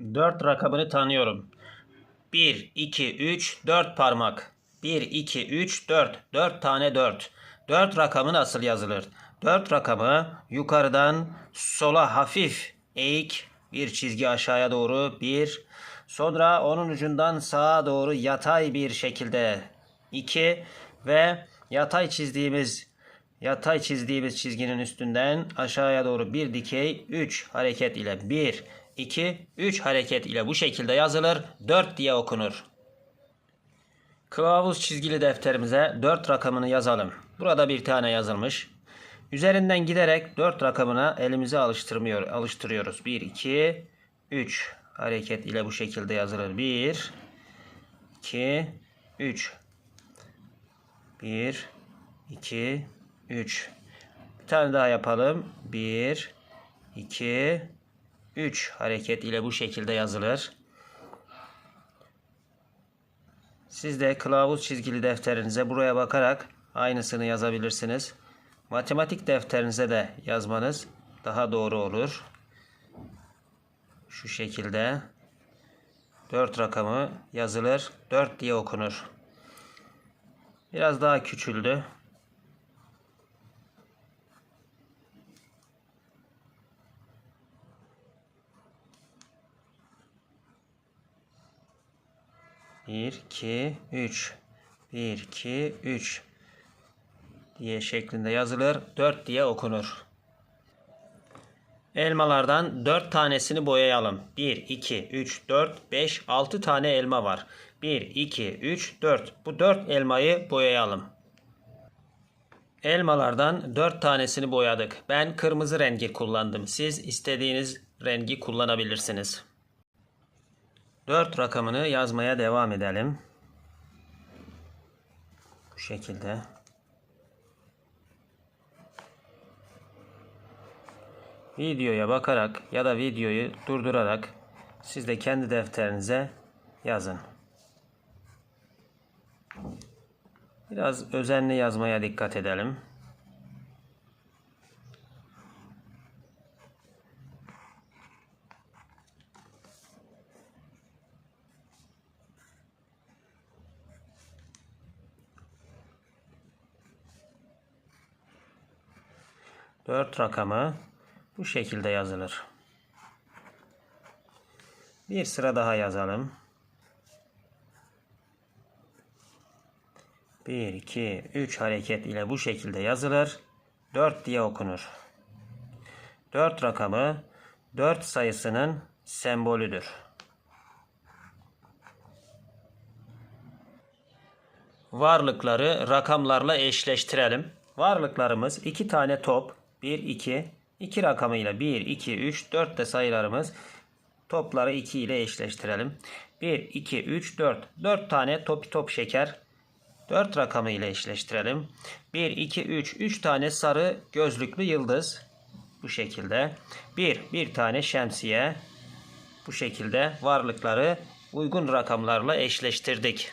4 rakamını tanıyorum. 1, 2, 3, 4 parmak. 1, 2, 3, 4. 4 tane 4. 4 rakamı nasıl yazılır? 4 rakamı yukarıdan sola hafif eğik bir çizgi aşağıya doğru 1. Sonra onun ucundan sağa doğru yatay bir şekilde 2 ve yatay çizdiğimiz Yatay çizdiğimiz çizginin üstünden aşağıya doğru bir dikey 3 hareket ile 1, 2, 3 hareket ile bu şekilde yazılır. 4 diye okunur. Kılavuz çizgili defterimize 4 rakamını yazalım. Burada bir tane yazılmış. Üzerinden giderek 4 rakamına elimizi alıştırmıyor, alıştırıyoruz. 1, 2, 3 hareket ile bu şekilde yazılır. 1, 2, 3. 1, 2, 3. Bir tane daha yapalım. 1, 2, 3 hareket ile bu şekilde yazılır. Siz de kılavuz çizgili defterinize buraya bakarak aynısını yazabilirsiniz. Matematik defterinize de yazmanız daha doğru olur. Şu şekilde 4 rakamı yazılır. 4 diye okunur. Biraz daha küçüldü. Bir, iki, üç. Bir, iki, üç diye şeklinde yazılır. Dört diye okunur. Elmalardan dört tanesini boyayalım. Bir, iki, üç, dört, beş, altı tane elma var. Bir, iki, üç, dört. Bu dört elmayı boyayalım. Elmalardan dört tanesini boyadık. Ben kırmızı rengi kullandım. Siz istediğiniz rengi kullanabilirsiniz. 4 rakamını yazmaya devam edelim. Bu şekilde. Videoya bakarak ya da videoyu durdurarak siz de kendi defterinize yazın. Biraz özenli yazmaya dikkat edelim. Dört rakamı bu şekilde yazılır. Bir sıra daha yazalım. 1, 2, 3 hareket ile bu şekilde yazılır. 4 diye okunur. 4 rakamı 4 sayısının sembolüdür. Varlıkları rakamlarla eşleştirelim. Varlıklarımız 2 tane top, 1, 2, 2 rakamıyla 1, 2, 3, 4 de sayılarımız topları 2 ile eşleştirelim. 1, 2, 3, 4. 4 tane topi top şeker 4 rakamı ile eşleştirelim. 1, 2, 3. 3 tane sarı gözlüklü yıldız. Bu şekilde. 1, bir tane şemsiye. Bu şekilde varlıkları uygun rakamlarla eşleştirdik.